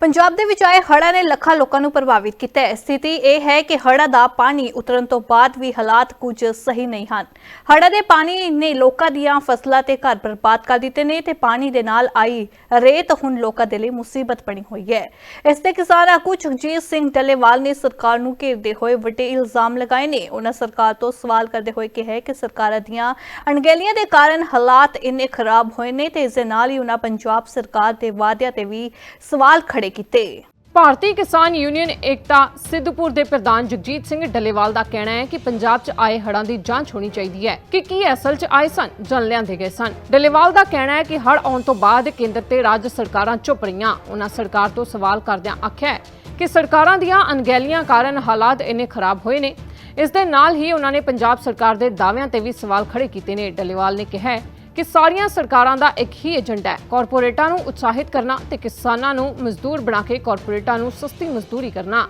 ਪੰਜਾਬ ਦੇ ਵਿੱਚ ਆਏ ਹੜ੍ਹਾਂ ਨੇ ਲੱਖਾਂ ਲੋਕਾਂ ਨੂੰ ਪ੍ਰਭਾਵਿਤ ਕੀਤਾ ਹੈ। ਸਥਿਤੀ ਇਹ ਹੈ ਕਿ ਹੜ੍ਹਾਂ ਦਾ ਪਾਣੀ ਉਤਰਨ ਤੋਂ ਬਾਅਦ ਵੀ ਹਾਲਾਤ ਕੁਝ ਸਹੀ ਨਹੀਂ ਹਨ। ਹੜ੍ਹਾਂ ਦੇ ਪਾਣੀ ਨੇ ਲੋਕਾਂ ਦੀਆਂ ਫਸਲਾਂ ਤੇ ਘਰ ਬਰਬਾਦ ਕਰ ਦਿੱਤੇ ਨੇ ਤੇ ਪਾਣੀ ਦੇ ਨਾਲ ਆਈ ਰੇਤ ਹੁਣ ਲੋਕਾਂ ਦੇ ਲਈ ਮੁਸੀਬਤ ਬਣੀ ਹੋਈ ਹੈ। ਇਸ ਤੇ ਕਿਸਾਨ ਆਗੂ ਜਗਜੀਤ ਸਿੰਘ ਡੱਲੇਵਾਲ ਨੇ ਸਰਕਾਰ ਨੂੰ ਘੇਰਦੇ ਹੋਏ ਵੱਡੇ ਇਲਜ਼ਾਮ ਲਗਾਏ ਨੇ। ਉਹਨਾਂ ਸਰਕਾਰ ਤੋਂ ਸਵਾਲ ਕਰਦੇ ਹੋਏ ਕਿਹਾ ਕਿ ਸਰਕਾਰਾਂ ਦੀਆਂ ਅਣਗਹਿਲੀਆਂ ਦੇ ਕਾਰਨ ਹਾਲਾਤ ਇੰਨੇ ਖਰਾਬ ਹੋਏ ਨੇ ਤੇ ਇਸ ਦੇ ਨਾਲ ਹੀ ਉਹਨਾਂ ਪੰਜਾਬ ਸਰਕਾਰ ਦੇ ਵਾਅਦਿਆਂ ਤੇ ਵੀ ਸਵਾਲ ਖੜੇ ਕੀਤੇ। ਭਾਰਤੀ ਕਿਸਾਨ ਯੂਨੀਅਨ ਏਕਤਾ ਸਿੱਧੂਪੁਰ ਦੇ ਪ੍ਰਧਾਨ ਜਗਜੀਤ ਸਿੰਘ ਡੱਲੇਵਾਲ ਦਾ ਕਹਿਣਾ ਹੈ ਕਿ ਪੰਜਾਬ 'ਚ ਆਏ ਹੜ੍ਹਾਂ ਦੀ ਜਾਂਚ ਹੋਣੀ ਚਾਹੀਦੀ ਹੈ ਕਿ ਕੀ ਅਸਲ 'ਚ ਆਏ ਸਨ ਜਾਂ ਲਿਆਂਦੇ ਗਏ ਸਨ। ਡੱਲੇਵਾਲ ਦਾ ਕਹਿਣਾ ਹੈ ਕਿ ਹੜ੍ਹ ਆਉਣ ਤੋਂ ਬਾਅਦ ਕੇਂਦਰ ਤੇ ਰਾਜ ਸਰਕਾਰਾਂ ਚੁੱਪ ਰਹੀਆਂ। ਉਹਨਾਂ ਸਰਕਾਰ ਤੋਂ ਸਵਾਲ ਕਰਦਿਆਂ ਆਖਿਆ ਕਿ ਸਰਕਾਰਾਂ ਦੀਆਂ ਅਣਗਹਿਲੀਆਂ ਕਾਰਨ ਹਾਲਾਤ ਇੰਨੇ ਖਰਾਬ ਹੋਏ ਨੇ। ਇਸ ਦੇ ਨਾਲ ਹੀ ਉਹਨਾਂ ਨੇ ਪੰਜਾਬ ਸਰਕਾਰ ਦੇ ਦਾਅਵਿਆਂ ਤੇ ਵੀ ਸਵਾਲ ਖੜੇ ਕੀਤੇ ਨੇ। ਡੱਲੇਵਾਲ ਨੇ ਕਿਹਾ ਕਿ ਸਾਰੀਆਂ ਸਰਕਾਰਾਂ ਦਾ ਇੱਕ ਹੀ ਏਜੰਡਾ ਹੈ। ਕਾਰਪੋਰੇਟਾਂ ਨੂੰ ਉਤਸ਼ਾਹਿਤ ਕਰਨਾ ਤੇ ਕਿਸਾਨਾਂ ਨੂੰ ਮਜ਼ਦੂਰ ਬਣਾ ਕੇ ਕਾਰਪੋਰੇਟਾਂ ਨੂੰ ਸਸਤੀ ਮਜ਼ਦੂਰੀ ਕਰਨਾ।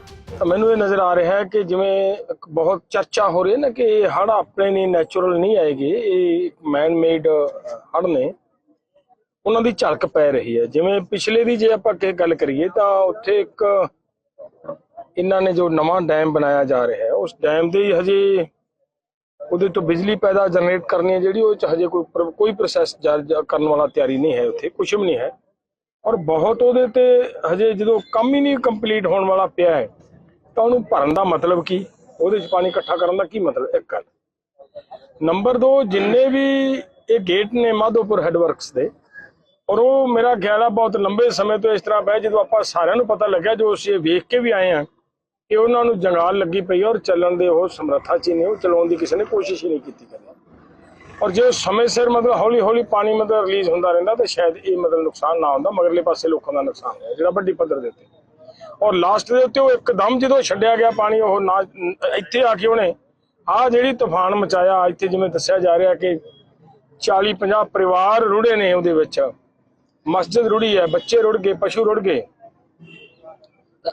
ਮੈਨੂੰ ਇਹ ਨਜ਼ਰ ਆ ਰਿਹਾ ਹੈ ਕਿ ਜਿਵੇਂ ਬਹੁਤ ਚਰਚਾ ਹੋ ਰਹੀ ਹੈ ਨਾ ਕਿ ਇਹ ਹੜ੍ਹ ਆਪਣੇ ਨਹੀਂ ਨੈਚੁਰਲ ਨਹੀਂ ਆਏਗੇ। ਇਹ ਮੈਨ ਮੇਡ ਹੜ੍ਹ ਨੇ। ਉਹਨਾਂ ਦੀ ਝਲਕ ਪੈ ਰਹੀ ਹੈ। ਜਿਵੇਂ ਪਿਛਲੇ ਦੀ ਜੇ ਆਪਾਂ ਕਿ ਗੱਲ ਕਰੀਏ ਤਾਂ ਉੱਥੇ ਇੱਕ ਇਹਨਾਂ ਨੇ ਜੋ ਨਵਾਂ ਡੈਮ ਬਣਾਇਆ ਜਾ ਰਿਹਾ ਹੈ, ਉਸ ਡੈਮ ਦੇ ਹਜੇ ਉਹਦੇ ਤੋਂ ਬਿਜਲੀ ਪੈਦਾ ਜਨਰੇਟ ਕਰਨੀ ਹੈ ਜਿਹੜੀ ਉਹ ਚ ਹਜੇ ਕੋਈ ਕੋਈ ਪ੍ਰੋਸੈਸ ਕਰਨ ਵਾਲਾ ਤਿਆਰੀ ਨਹੀਂ ਹੈ ਉੱਥੇ ਕੁਝ ਵੀ ਨਹੀਂ ਹੈ। ਔਰ ਬਹੁਤ ਉਹਦੇ ਤੇ ਹਜੇ ਜਦੋਂ ਕੰਮ ਹੀ ਨਹੀਂ ਕੰਪਲੀਟ ਹੋਣ ਵਾਲਾ ਪਿਆ ਹੈ, ਤਾਂ ਉਹਨੂੰ ਭਰਨ ਦਾ ਮਤਲਬ ਕੀ? ਉਹਦੇ 'ਚ ਪਾਣੀ ਇਕੱਠਾ ਕਰਨ ਦਾ ਕੀ ਮਤਲਬ? ਇੱਕ ਗੱਲ। ਨੰਬਰ 2 ਜਿੰਨੇ ਵੀ ਇਹ ਗੇਟ ਨੇ ਮਾਧੋਪੁਰ ਹੈਡਵਰਕਸ ਦੇ, ਔਰ ਉਹ ਮੇਰਾ ਖਿਆਲ ਆ ਬਹੁਤ ਲੰਬੇ ਸਮੇਂ ਤੋਂ ਇਸ ਤਰ੍ਹਾਂ ਬਹਿ, ਜਦੋਂ ਆਪਾਂ ਸਾਰਿਆਂ ਨੂੰ ਪਤਾ ਲੱਗਿਆ, ਜੋ ਅਸੀਂ ਵੇਖ ਕੇ ਵੀ ਆਏ ਆ ਕਿ ਉਹਨਾਂ ਨੂੰ ਜੰਗਾਲ ਲੱਗੀ ਪਈ ਔਰ ਚੱਲਣ ਦੇ ਉਹ ਸਮਰੱਥਾ ਚ ਨਹੀਂ, ਉਹ ਚਲਾਉਣ ਦੀ ਕਿਸੇ ਨੇ ਕੋਸ਼ਿਸ਼ ਹੀ ਨਹੀਂ ਕੀਤੀ ਕਰਨਾ। ਔਰ ਜੇ ਸਮੇਂ ਸਿਰ ਮਤਲਬ ਹੌਲੀ ਹੌਲੀ ਪਾਣੀ ਮਤਲਬ ਰਿਲੀਜ਼ ਹੁੰਦਾ ਰਹਿੰਦਾ ਤਾਂ ਸ਼ਾਇਦ ਇਹ ਮਤਲਬ ਨੁਕਸਾਨ ਨਾ ਹੁੰਦਾ, ਮਗਰਲੇ ਪਾਸੇ ਲੋਕਾਂ ਦਾ ਨੁਕਸਾਨ ਹੈ ਜਿਹੜਾ ਵੱਡੀ ਪੱਧਰ ਦੇ ਉੱਤੇ। ਔਰ ਲਾਸਟ ਦੇ ਉੱਤੇ ਉਹ ਇੱਕਦਮ ਜਦੋਂ ਛੱਡਿਆ ਗਿਆ ਪਾਣੀ, ਉਹ ਨਾ, ਇੱਥੇ ਆ ਕੇ ਉਹਨੇ ਆ ਜਿਹੜੀ ਤੂਫਾਨ ਮਚਾਇਆ, ਇੱਥੇ ਜਿਵੇਂ ਦੱਸਿਆ ਜਾ ਰਿਹਾ ਕਿ 40 50 ਪਰਿਵਾਰ ਰੁੜੇ ਨੇ ਉਹਦੇ ਵਿੱਚ। ਮਸਜਿਦ ਰੁੜੀ ਹੈ, ਬੱਚੇ ਰੁੜ ਗਏ, ਪਸ਼ੂ ਰੁੜ ਗਏ।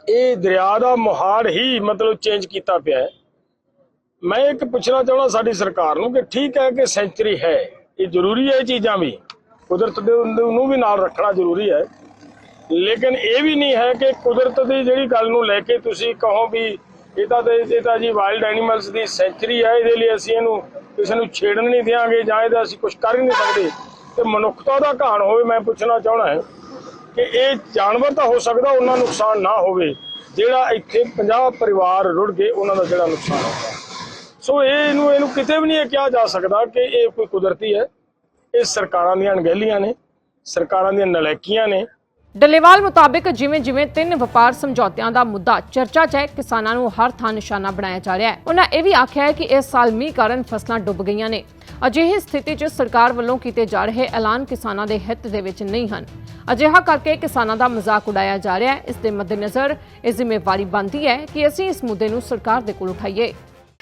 ਇਹ ਦਰਿਆ ਦਾ ਮੁਹਾਰ ਹੀ ਮਤਲਬ ਚੇਂਜ ਕੀਤਾ ਪਿਆ ਹੈ। ਮੈਂ ਇੱਕ ਪੁੱਛਣਾ ਚਾਹੁੰਦਾ ਸਾਡੀ ਸਰਕਾਰ ਨੂੰ ਕਿ ਠੀਕ ਹੈ ਕਿ ਸੈਂਚਰੀ ਹੈ? ਇਹ ਜ਼ਰੂਰੀ ਹੈ ਇਹ ਚੀਜ਼ਾਂ ਵੀ? ਕੁਦਰਤ ਦੇ ਨੂੰ ਵੀ ਨਾਲ ਰੱਖਣਾ ਜ਼ਰੂਰੀ ਹੈ। ਲੇਕਿਨ ਇਹ ਵੀ ਨਹੀਂ ਹੈ ਕਿ ਕੁਦਰਤ ਦੀ ਜਿਹੜੀ ਗੱਲ ਨੂੰ ਲੈ ਕੇ ਤੁਸੀਂ ਕਹੋ ਵੀ ਇਹ ਤਾਂ ਇਹ ਤਾਂ ਜੀ ਵਾਈਲਡ ਐਨੀਮਲਸ ਦੀ ਸੈਂਚਰੀ ਹੈ, ਇਹਦੇ ਲਈ ਅਸੀਂ ਇਹਨੂੰ ਕਿਸੇ ਨੂੰ ਛੇੜਨ ਨਹੀਂ ਦਿਆਂਗੇ ਜਾਂ ਇਹਦਾ ਅਸੀਂ ਕੁਝ ਕਰ ਹੀ ਨਹੀਂ ਸਕਦੇ। ਤੇ ਮਨੁੱਖਤਾ ਦਾ ਘਾਣ ਹੋਵੇ, ਮੈਂ ਪੁੱਛਣਾ ਚਾਹਣਾ ਹੈ। ਕਿ ਇਹ ਜਾਨਵਰ ਤਾਂ ਹੋ ਸਕਦਾ ਉਹਨਾਂ ਨੁਕਸਾਨ ਨਾ ਹੋਵੇ, ਜਿਹੜਾ ਇੱਥੇ 50 ਪਰਿਵਾਰ ਰੁੜ ਗਏ, ਉਹਨਾਂ ਦਾ ਜਿਹੜਾ ਨੁਕਸਾਨ ਹੋਇਆ ਸੋ ਇਹ ਇਹਨੂੰ ਇਹਨੂੰ ਕਿਤੇ ਵੀ ਨਹੀਂ ਕਿਹਾ ਜਾ ਸਕਦਾ ਕਿ ਇਹ ਕੋਈ ਕੁਦਰਤੀ ਹੈ। ਇਹ ਸਰਕਾਰਾਂ ਦੀਆਂ ਅਣਗਹਿਲੀਆਂ ਨੇ, ਸਰਕਾਰਾਂ ਦੀਆਂ ਨਲਾਇਕੀਆਂ ਨੇ। ਡੱਲੇਵਾਲ ਮੁਤਾਬਿਕ ਜਿਵੇਂ ਜਿਵੇਂ ਤਿੰਨ ਵਪਾਰ ਸਮਝੌਤਿਆਂ ਦਾ ਮੁੱਦਾ ਚਰਚਾ 'ਚ ਹੈ, ਕਿਸਾਨਾਂ ਨੂੰ ਹਰ ਥਾਂ ਨਿਸ਼ਾਨਾ ਬਣਾਇਆ ਜਾ ਰਿਹਾ ਹੈ। ਉਹਨਾਂ ਇਹ ਵੀ ਆਖਿਆ ਹੈ ਕਿ ਇਸ ਸਾਲ ਮੀਂਹ ਕਾਰਨ ਫਸਲਾਂ ਡੁੱਬ ਗਈਆਂ ਨੇ। ਅਜਿਹੀ ਸਥਿਤੀ 'ਚ ਸਰਕਾਰ ਵੱਲੋਂ ਕੀਤੇ ਜਾ ਰਹੇ ਐਲਾਨ ਕਿਸਾਨਾਂ ਦੇ ਹਿੱਤ ਦੇ ਵਿੱਚ ਨਹੀਂ ਹਨ। ਅਜਿਹਾ ਕਰਕੇ ਕਿਸਾਨਾਂ ਦਾ ਮਜ਼ਾਕ ਉਡਾਇਆ ਜਾ ਰਿਹਾ ਹੈ। ਇਸ ਦੇ ਮੱਦੇਨਜ਼ਰ ਇਹ ਜ਼ਿੰਮੇਵਾਰੀ ਬਣਦੀ ਹੈ ਕਿ ਅਸੀਂ ਇਸ ਮੁੱਦੇ ਨੂੰ ਸਰਕਾਰ ਦੇ ਕੋਲ ਉਠਾਈਏ।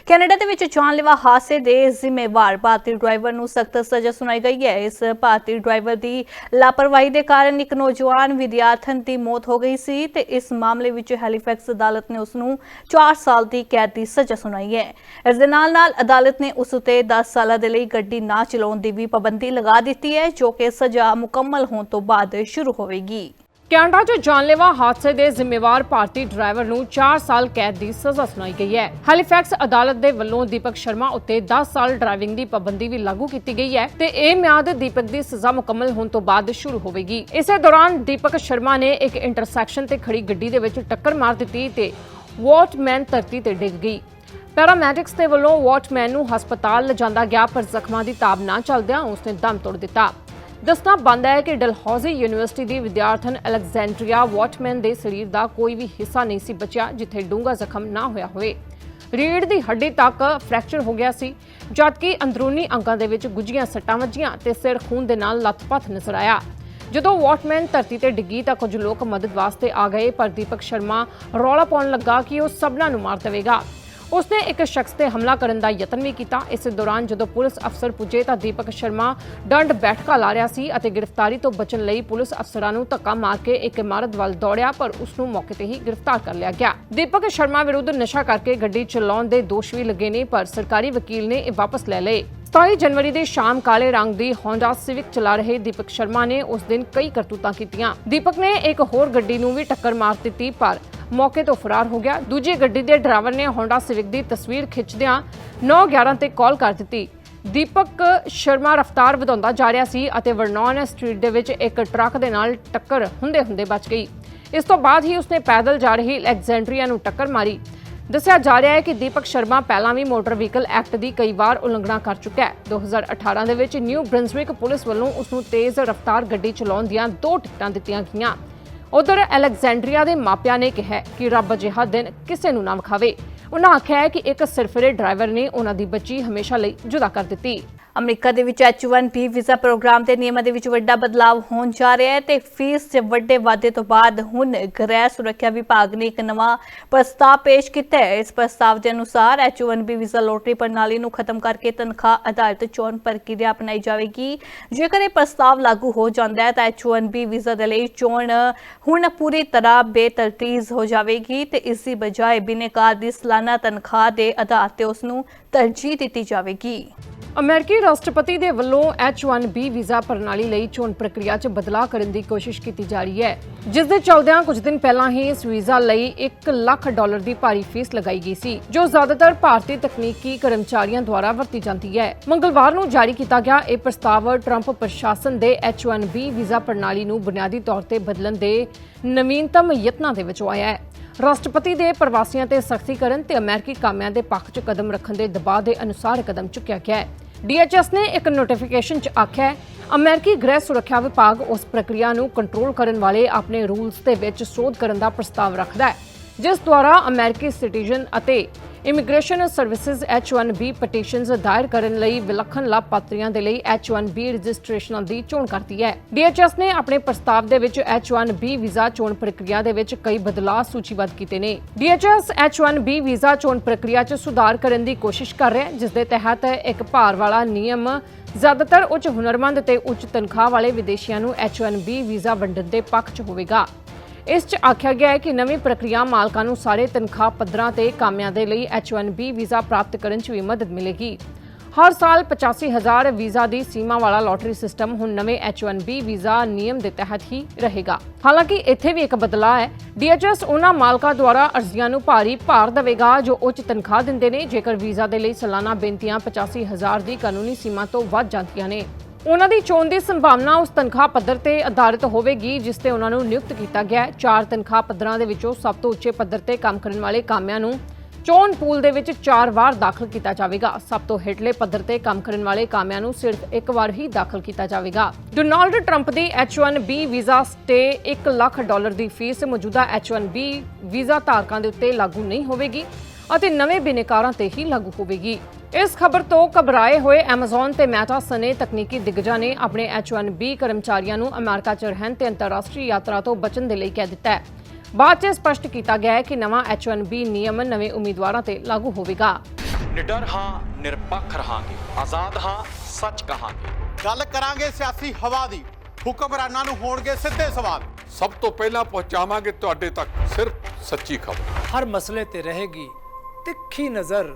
ਕੈਨੇਡਾ ਦੇ ਵਿੱਚ ਜਾਨਲੇਵਾ ਹਾਦਸੇ ਦੇ ਜ਼ਿੰਮੇਵਾਰ ਭਾਰਤੀ ਡਰਾਈਵਰ ਨੂੰ ਸਖਤ ਸਜ਼ਾ ਸੁਣਾਈ ਗਈ ਹੈ। ਇਸ ਭਾਰਤੀ ਡਰਾਈਵਰ ਦੀ ਲਾਪਰਵਾਹੀ ਦੇ ਕਾਰਨ ਇੱਕ ਨੌਜਵਾਨ ਵਿਦਿਆਰਥਣ ਦੀ ਮੌਤ ਹੋ ਗਈ ਸੀ ਤੇ ਇਸ ਮਾਮਲੇ ਵਿੱਚ ਹੈਲੀਫੈਕਸ ਅਦਾਲਤ ਨੇ ਉਸ ਨੂੰ 4 ਸਾਲ ਦੀ ਕੈਦ ਦੀ ਸਜ਼ਾ ਸੁਣਾਈ ਹੈ। ਇਸ ਦੇ ਨਾਲ ਨਾਲ ਅਦਾਲਤ ਨੇ ਉਸ ਉਤੇ 10 ਸਾਲਾਂ ਦੇ ਲਈ ਗੱਡੀ ਨਾ ਚਲਾਉਣ ਦੀ ਵੀ ਪਾਬੰਦੀ ਲਗਾ ਦਿੱਤੀ ਹੈ, ਜੋ ਕਿ ਸਜ਼ਾ ਮੁਕੰਮਲ ਹੋਣ ਤੋਂ ਬਾਅਦ ਸ਼ੁਰੂ ਹੋਵੇਗੀ। ਕੈਨੇਡਾ 'ਚ ਜਾਨਲੇਵਾ ਹਾਦਸੇ ਦੇ ਜ਼ਿੰਮੇਵਾਰ ਭਾਰਤੀ ਡਰਾਈਵਰ ਨੂੰ 4 ਸਾਲ ਕੈਦ ਦੀ ਸਜ਼ਾ ਸੁਣਾਈ ਗਈ ਹੈ। ਹੈਲੀਫੈਕਸ ਅਦਾਲਤ ਦੇ ਵੱਲੋਂ ਦੀਪਕ ਸ਼ਰਮਾ ਉੱਤੇ 10 ਸਾਲ ਡਰਾਈਵਿੰਗ ਦੀ ਪਾਬੰਦੀ ਵੀ ਲਾਗੂ ਕੀਤੀ ਗਈ ਹੈ ਤੇ ਇਹ ਮਿਆਦ ਦੀਪਕ ਦੀ ਸਜ਼ਾ ਮੁਕੰਮਲ ਹੋਣ ਤੋਂ ਬਾਅਦ ਸ਼ੁਰੂ ਹੋਵੇਗੀ। ਇਸੇ ਦੌਰਾਨ ਦੀਪਕ ਸ਼ਰਮਾ ਨੇ ਇੱਕ ਇੰਟਰਸੈਕਸ਼ਨ ਤੇ ਖੜੀ ਗੱਡੀ ਦੇ ਵਿੱਚ ਟੱਕਰ ਮਾਰ ਦਿੱਤੀ ਤੇ ਵਾਟਮੈਨ ਧਰਤੀ ਤੇ ਡਿੱਗ ਗਈ। ਪੈਰਾਮੈਡਿਕਸ ਦੇ ਵੱਲੋਂ ਵਾਟਮੈਨ ਨੂੰ ਹਸਪਤਾਲ ਲਿਜਾਂਦਾ ਗਿਆ ਪਰ ਜ਼ਖਮਾਂ ਦੀ ਤਾਬ ਨਾ ਚੱਲਦਿਆਂ ਉਸਨੇ ਦਮ ਤੋੜ ਦਿੱਤਾ। ਦੱਸਣਾ ਬੰਦ ਹੈ ਕਿ ਡਲਹੌਜ਼ੀ ਯੂਨੀਵਰਸਿਟੀ ਦੀ ਵਿਦਿਆਰਥਣ ਅਲੈਗਜ਼ੈਂਡਰੀਆ ਵਾਟਮੈਨ ਦੇ ਸਰੀਰ ਦਾ ਕੋਈ ਵੀ ਹਿੱਸਾ ਨਹੀਂ ਸੀ ਬਚਿਆ, ਜਿੱਥੇ ਡੂੰਘਾ ਜ਼ਖਮ ਨਾ ਹੋਇਆ ਹੋਵੇ। ਰੀੜ ਦੀ ਹੱਡੀ ਤੱਕ ਫ੍ਰੈਕਚਰ ਹੋ ਗਿਆ ਸੀ, ਜਦਕਿ ਅੰਦਰੂਨੀ ਅੰਗਾਂ ਦੇ ਵਿੱਚ ਗੁੱਝੀਆਂ ਸੱਟਾਂ ਵੱਜੀਆਂ ਤੇ ਸਿਰ ਖੂਨ ਦੇ ਨਾਲ ਲੱਥਪੱਥ ਨਜ਼ਰ ਆਇਆ। ਜਦੋਂ ਵਾਟਮੈਨ ਧਰਤੀ ਤੇ ਡਿੱਗੀ ਤਾਂ ਕੁਝ ਲੋਕ ਮਦਦ ਵਾਸਤੇ ਆ ਗਏ, ਪਰ ਦੀਪਕ ਸ਼ਰਮਾ ਰੌਲਾ ਪਾਉਣ ਲੱਗਾ ਕਿ ਉਹ ਸਭਨਾਂ ਨੂੰ ਮਾਰ ਦੇਵੇਗਾ। ਉਸਨੇ ਇੱਕ ਸ਼ਖਸ ਤੇ ਹਮਲਾ ਕਰਨ ਦਾ ਯਤਨ ਵੀ ਕੀਤਾ। ਇਸ ਦੌਰਾਨ ਜਦੋਂ ਪੁਲਿਸ ਅਫਸਰ ਪੁੱਜੇ ਤਾਂ ਦੀਪਕ ਸ਼ਰਮਾ ਡੰਡ ਬੈਠਕਾ ਲਾ ਰਿਹਾ ਸੀ ਅਤੇ ਗ੍ਰਿਫਤਾਰੀ ਤੋਂ ਬਚਣ ਲਈ ਪੁਲਿਸ ਅਫਸਰਾਂ ਨੂੰ ਧੱਕਾ ਮਾਰ ਕੇ ਇੱਕ ਇਮਾਰਤ ਵੱਲ ਦੌੜਿਆ, ਪਰ ਉਸ ਨੂੰ ਮੌਕੇ ਤੇ ਹੀ ਗ੍ਰਿਫਤਾਰ ਕਰ ਲਿਆ ਗਿਆ। ਦੀਪਕ ਸ਼ਰਮਾ ਵਿਰੁੱਧ ਨਸ਼ਾ ਕਰਕੇ ਗੱਡੀ ਚਲਾਉਣ ਦੇ ਦੋਸ਼ ਵੀ ਲੱਗੇ ਨੇ, ਪਰ ਸਰਕਾਰੀ ਵਕੀਲ ਨੇ ਇਹ ਵਾਪਸ ਲੈ ਲਏ। 27 ਜਨਵਰੀ ਦੀ ਸ਼ਾਮ ਕਾਲੇ ਰੰਗ ਦੀ Honda Civic ਚਲਾ ਰਹੇ ਦੀਪਕ ਸ਼ਰਮਾ ਨੇ ਉਸ ਦਿਨ ਕਈ ਕਰਤੂਤਾਂ ਕੀਤੀਆਂ। ਦੀਪਕ ਨੇ ਇੱਕ ਹੋਰ ਗੱਡੀ ਨੂੰ ਵੀ ਟੱਕਰ ਮਾਰ ਦਿੱਤੀ, ਪਰ ਮੌਕੇ ਤੋਂ ਫਰਾਰ ਹੋ ਗਿਆ। ਦੂਜੀ ਗੱਡੀ ਦੇ ਡਰਾਈਵਰ ਨੇ ਹੋਂਡਾ ਸਿਵਿਕ ਦੀ ਤਸਵੀਰ ਖਿੱਚਦਿਆਂ 911 ਤੇ ਕਾਲ ਕਰ ਦਿੱਤੀ। ਦੀਪਕ ਸ਼ਰਮਾ ਰਫ਼ਤਾਰ ਵਧਾਉਂਦਾ ਜਾ ਰਿਹਾ ਸੀ ਅਤੇ ਵਰਨੌਨ ਸਟਰੀਟ ਦੇ ਵਿੱਚ ਇੱਕ ਟਰੱਕ ਦੇ ਨਾਲ ਟੱਕਰ ਹੁੰਦੇ ਹੁੰਦੇ ਬਚ ਗਈ। ਇਸ ਤੋਂ ਬਾਅਦ ਹੀ ਉਸਨੇ ਪੈਦਲ ਜਾ ਰਹੀ ਅਲੈਗਜ਼ੈਂਡਰੀਆ ਨੂੰ ਟੱਕਰ ਮਾਰੀ। ਦੱਸਿਆ ਜਾ ਰਿਹਾ ਹੈ ਕਿ ਦੀਪਕ ਸ਼ਰਮਾ ਪਹਿਲਾਂ ਵੀ ਮੋਟਰ ਵਹੀਕਲ ਐਕਟ ਦੀ ਕਈ ਵਾਰ ਉਲੰਘਣਾ ਕਰ ਚੁੱਕਾ ਹੈ। 2018 ਦੇ ਵਿੱਚ ਨਿਊ ਬ੍ਰਿੰਸਵਿਕ ਪੁਲਿਸ ਵੱਲੋਂ ਉਸ ਨੂੰ ਤੇਜ਼ ਰਫ਼ਤਾਰ ਗੱਡੀ ਚਲਾਉਣ ਦੀਆਂ ਦੋ ਟਿਕਟਾਂ ਦਿੱਤੀਆਂ ਗਈਆਂ। ਉਧਰ ਅਲੈਗਜ਼ੈਂਡਰੀਆ ਦੇ ਮਾਪਿਆਂ ਨੇ ਕਿਹਾ ਕਿ ਰੱਬ ਅਜਿਹਾ ਦਿਨ ਕਿਸੇ ਨੂੰ ਨਾ ਵਿਖਾਵੇ। ਉਹਨਾਂ ਆਖਿਆ ਹੈ ਕਿ ਇੱਕ ਸਿਰਫਰੇ ਡਰਾਈਵਰ ਨੇ ਉਹਨਾਂ ਦੀ ਬੱਚੀ ਹਮੇਸ਼ਾ ਲਈ ਜੁਦਾ ਕਰ ਦਿੱਤੀ। ਅਮਰੀਕਾ ਦੇ ਵਿੱਚ H1B ਵੀਜ਼ਾ ਪ੍ਰੋਗਰਾਮ ਦੇ ਨਿਯਮਾਂ ਦੇ ਵਿੱਚ ਵੱਡਾ ਬਦਲਾਅ ਹੋਣ ਜਾ ਰਿਹਾ ਹੈ ਤੇ ਫੀਸ 'ਚ ਵੱਡੇ ਵਾਧੇ ਤੋਂ ਬਾਅਦ ਹੁਣ ਗ੍ਰਹਿ ਸੁਰੱਖਿਆ ਵਿਭਾਗ ਨੇ ਇੱਕ ਨਵਾਂ ਪ੍ਰਸਤਾਵ ਪੇਸ਼ ਕੀਤਾ ਹੈ। ਇਸ ਪ੍ਰਸਤਾਵ ਦੇ ਅਨੁਸਾਰ H1B ਵੀਜ਼ਾ ਲੋਟਰੀ ਪ੍ਰਣਾਲੀ ਨੂੰ ਖਤਮ ਕਰਕੇ ਤਨਖਾਹ ਆਧਾਰਿਤ ਚੋਣ ਪ੍ਰਕਿਰਿਆ ਅਪਣਾਈ ਜਾਵੇਗੀ। ਜੇਕਰ ਇਹ ਪ੍ਰਸਤਾਵ ਲਾਗੂ ਹੋ ਜਾਂਦਾ ਹੈ, ਤਾਂ H1B ਵੀਜ਼ਾ ਦੇ ਲਈ ਚੋਣ ਹੁਣ ਪੂਰੀ ਤਰ੍ਹਾਂ ਬੇਤਰਤੀਬ ਹੋ ਜਾਵੇਗੀ ਤੇ ਇਸ ਦੀ ਬਜਾਏ ਬਿਨੇਕਾਰ ਦੀ ਸਾਲਾਨਾ ਤਨਖਾਹ ਦੇ ਆਧਾਰ ਤੇ ਉਸ ਨੂੰ ਤਰਜੀਹ ਦਿੱਤੀ ਜਾਵੇਗੀ। ਅਮਰੀਕੀ ਰਾਸ਼ਟਰਪਤੀ ਦੇ ਵੱਲੋਂ H1B ਵੀਜ਼ਾ ਪ੍ਰਣਾਲੀ ਲਈ ਚੋਣ ਪ੍ਰਕਿਰਿਆ 'ਚ ਬਦਲਾਅ ਕਰਨ ਦੀ ਕੋਸ਼ਿਸ਼ ਕੀਤੀ ਜਾ ਰਹੀ ਹੈ, ਜਿਸ ਦੇ ਚਲਦਿਆਂ ਕੁਝ ਦਿਨ ਪਹਿਲਾਂ ਹੀ ਇਸ ਵੀਜ਼ਾ ਲਈ 1 ਲੱਖ ਡਾਲਰ ਦੀ ਭਾਰੀ ਫੀਸ ਲਗਾਈ ਗਈ ਸੀ, ਜੋ ਜ਼ਿਆਦਾਤਰ ਭਾਰਤੀ ਤਕਨੀਕੀ ਕਰਮਚਾਰੀਆਂ ਦੁਆਰਾ ਵਰਤੀ ਜਾਂਦੀ ਹੈ। ਮੰਗਲਵਾਰ ਨੂੰ ਜਾਰੀ ਕੀਤਾ ਗਿਆ ਇਹ ਪ੍ਰਸਤਾਵ ਟਰੰਪ ਪ੍ਰਸ਼ਾਸਨ ਦੇ H1B ਵੀਜ਼ਾ ਪ੍ਰਣਾਲੀ ਨੂੰ ਬੁਨਿਆਦੀ ਤੌਰ ਤੇ ਬਦਲਣ ਦੇ ਨਵੀਨਤਮ ਯਤਨਾਂ ਦੇ ਵਿੱਚੋਂ ਆਇਆ ਹੈ। ਰਾਸ਼ਟਰਪਤੀ ਦੇ ਪ੍ਰਵਾਸੀਆਂ ਤੇ ਸਖਤੀ ਕਰਨ ਤੇ ਅਮਰੀਕੀ ਕਾਮਿਆਂ ਦੇ ਪੱਖ 'ਚ ਕਦਮ ਰੱਖਣ ਦੇ ਦਬਾਅ ਦੇ ਅਨੁਸਾਰ ਕਦਮ ਚੁੱਕਿਆ ਗਿਆ ਹੈ। ਡੀਐਚਐਸ ਨੇ ਇੱਕ ਨੋਟੀਫਿਕੇਸ਼ਨ 'ਚ ਆਖਿਆ ਹੈ, ਅਮਰੀਕੀ ਗ੍ਰਹਿ ਸੁਰੱਖਿਆ ਵਿਭਾਗ ਉਸ ਪ੍ਰਕਿਰਿਆ ਨੂੰ ਕੰਟਰੋਲ ਕਰਨ ਵਾਲੇ ਆਪਣੇ ਰੂਲਸ ਦੇ ਵਿੱਚ ਸੋਧ ਕਰਨ ਦਾ ਪ੍ਰਸਤਾਵ ਰੱਖਦਾ ਹੈ, ਜਿਸ ਦੁਆਰਾ ਅਮਰੀਕੀ ਸਿਟੀਜ਼ਨ ਅਤੇ ਇਮੀਗ੍ਰੇਸ਼ਨ ਸਰਵਿਸਿਜ਼ H1B ਪਟੀਸ਼ਨਸ ਦਾਇਰ ਕਰਨ ਲਈ ਵਿਲੱਖਣ ਲਾਭਪਾਤਰੀਆਂ ਦੇ ਲਈ H1B ਰਜਿਸਟ੍ਰੇਸ਼ਨਾਂ ਦੀ ਚੋਣ ਕਰਦੀ ਹੈ। DHS ਨੇ ਆਪਣੇ ਪ੍ਰਸਤਾਵ ਦੇ ਵਿੱਚ H1B ਵੀਜ਼ਾ ਚੋਣ ਪ੍ਰਕਿਰਿਆ ਦੇ ਵਿੱਚ ਕਈ ਬਦਲਾਅ ਸੂਚੀਬੱਧ ਕੀਤੇ ਨੇ। DHS H1B ਵੀਜ਼ਾ ਚੋਣ ਪ੍ਰਕਿਰਿਆ 'ਚ ਸੁਧਾਰ ਕਰਨ ਦੀ ਕੋਸ਼ਿਸ਼ ਕਰ ਰਿਹਾ ਹੈ ਜਿਸ ਦੇ ਤਹਿਤ ਇੱਕ ਭਾਰ ਵਾਲਾ ਨਿਯਮ ਜ਼ਿਆਦਾਤਰ ਉੱਚ ਹੁਨਰਮੰਦ ਤੇ ਉੱਚ ਤਨਖਾਹ ਵਾਲੇ ਵਿਦੇਸ਼ੀਆਂ ਨੂੰ H1B ਵੀਜ਼ਾ ਵੰਡਣ ਦੇ ਪੱਖ 'ਚ ਹੋਵੇਗਾ। ਇਸ 'ਚ ਆਖਿਆ ਗਿਆ ਹੈ ਕਿ ਨਵੀਂ ਪ੍ਰਕਿਰਿਆ ਮਾਲਕਾਂ ਨੂੰ ਸਾਰੇ ਤਨਖਾਹ ਪੱਧਰਾਂ ਤੇ ਕਾਮਿਆਂ ਦੇ ਲਈ H1B ਵੀਜ਼ਾ ਪ੍ਰਾਪਤ ਕਰਨ 'ਚ ਵੀ ਮਦਦ ਮਿਲੇਗੀ। ਹਰ ਸਾਲ 85000 ਵੀਜ਼ਾ ਦੀ ਸੀਮਾ ਵਾਲਾ ਲੋਟਰੀ ਸਿਸਟਮ ਹੁਣ ਨਵੇਂ H1B ਵੀਜ਼ਾ ਨਿਯਮ ਦੇ ਤਹਿਤ ਹੀ ਰਹੇਗਾ। ਹਾਲਾਂਕਿ ਇੱਥੇ ਵੀ ਇੱਕ ਬਦਲਾਅ ਹੈ। DHS ਉਹਨਾਂ ਮਾਲਕਾਂ ਦੁਆਰਾ ਅਰਜ਼ੀਆਂ ਨੂੰ ਭਾਰੀ ਭਾਰ ਦੇਵੇਗਾ ਜੋ ਉੱਚ ਤਨਖਾਹ ਦਿੰਦੇ ਨੇ, ਜੇਕਰ ਵੀਜ਼ਾ ਦੇ ਲਈ ਸਾਲਾਨਾ ਬੇਨਤੀਆਂ 85000 ਦੀ ਕਾਨੂੰਨੀ ਸੀਮਾ ਤੋਂ ਵੱਧ ਜਾਂਦੀਆਂ ਨੇ। ਉਹਨਾਂ ਦੀ ਚੋਣ ਦੀ ਸੰਭਾਵਨਾ ਉਸ ਤਨਖਾਹ ਪੱਧਰ ਤੇ ਆਧਾਰਿਤ ਹੋਵੇਗੀ, ਜਿਸ ਤੇ ਉਹਨਾਂ ਨੂੰ ਨਿਯੁਕਤ ਕੀਤਾ ਗਿਆ ਹੈ। ਚਾਰ ਤਨਖਾਹ ਪੱਧਰਾਂ ਦੇ ਵਿੱਚੋਂ ਸਭ ਤੋਂ ਉੱਚੇ ਪੱਧਰ ਤੇ ਕੰਮ ਕਰਨ ਵਾਲੇ ਕਾਮਿਆਂ ਨੂੰ ਚੋਣ ਪੂਲ ਦੇ ਵਿੱਚ ਚਾਰ ਵਾਰ ਦਾਖਲ ਕੀਤਾ ਜਾਵੇਗਾ। ਸਭ ਤੋਂ ਹੇਠਲੇ ਪੱਧਰ ਤੇ ਕੰਮ ਕਰਨ ਵਾਲੇ ਕਾਮਿਆਂ ਨੂੰ ਸਿਰਫ ਇੱਕ ਵਾਰ ਹੀ ਦਾਖਲ ਕੀਤਾ ਜਾਵੇਗਾ। ਡੋਨਾਲਡ ਟਰੰਪ ਦੀ H1B visa stay 1 lakh dollar ਦੀ ਫੀਸ, ਮੌਜੂਦਾ H1B ਵੀਜ਼ਾ ਧਾਰਕਾਂ ਦੇ ਉੱਤੇ ਲਾਗੂ ਨਹੀਂ ਹੋਵੇਗੀ ਅਤੇ ਨਵੇਂ ਬਿਨੇਕਾਰਾਂ ਤੇ ਹੀ ਲਾਗੂ ਹੋਵੇਗੀ। ਇਸ ਖਬਰ ਤੋਂ ਘਬਰਾਏ ਹੋਏ Amazon ਤੇ Meta ਸਨੇ ਤਕਨੀਕੀ ਦਿਗਜਾਂ ਨੇ ਆਪਣੇ H1B ਕਰਮਚਾਰੀਆਂ ਨੂੰ ਅਮਰੀਕਾ 'ਚ ਰਹਿਣ ਤੇ ਅੰਤਰਰਾਸ਼ਟਰੀ ਯਾਤਰਾ ਤੋਂ ਬਚਣ ਦੇ ਲਈ ਕਹਿ ਦਿੱਤਾ ਹੈ। ਬਾਅਦ 'ਚ ਸਪਸ਼ਟ ਕੀਤਾ ਗਿਆ ਹੈ ਕਿ ਨਵਾਂ H1B ਨਿਯਮ ਨਵੇਂ ਉਮੀਦਵਾਰਾਂ ਤੇ ਲਾਗੂ ਹੋਵੇਗਾ। ਨਿਡਰ ਹਾਂ ਨਿਰਪੱਖ ਰਹਾਂਗੇ। ਆਜ਼ਾਦ ਹਾਂ ਸੱਚ ਕਹਾਂਗੇ। ਗੱਲ ਕਰਾਂਗੇ ਸਿਆਸੀ ਹਵਾ ਦੀ। ਹੁਕਮਰਾਨਾਂ ਨੂੰ ਹੋਣਗੇ ਸਿੱਧੇ ਸਵਾਲ। ਸਭ ਤੋਂ ਪਹਿਲਾਂ ਪਹੁੰਚਾਵਾਂਗੇ ਤੁਹਾਡੇ ਤੱਕ ਸਿਰਫ ਸੱਚੀ ਖਬਰ। ਹਰ ਮਸਲੇ ਤੇ ਰਹੇਗੀ ਤਿੱਖੀ ਨਜ਼ਰ।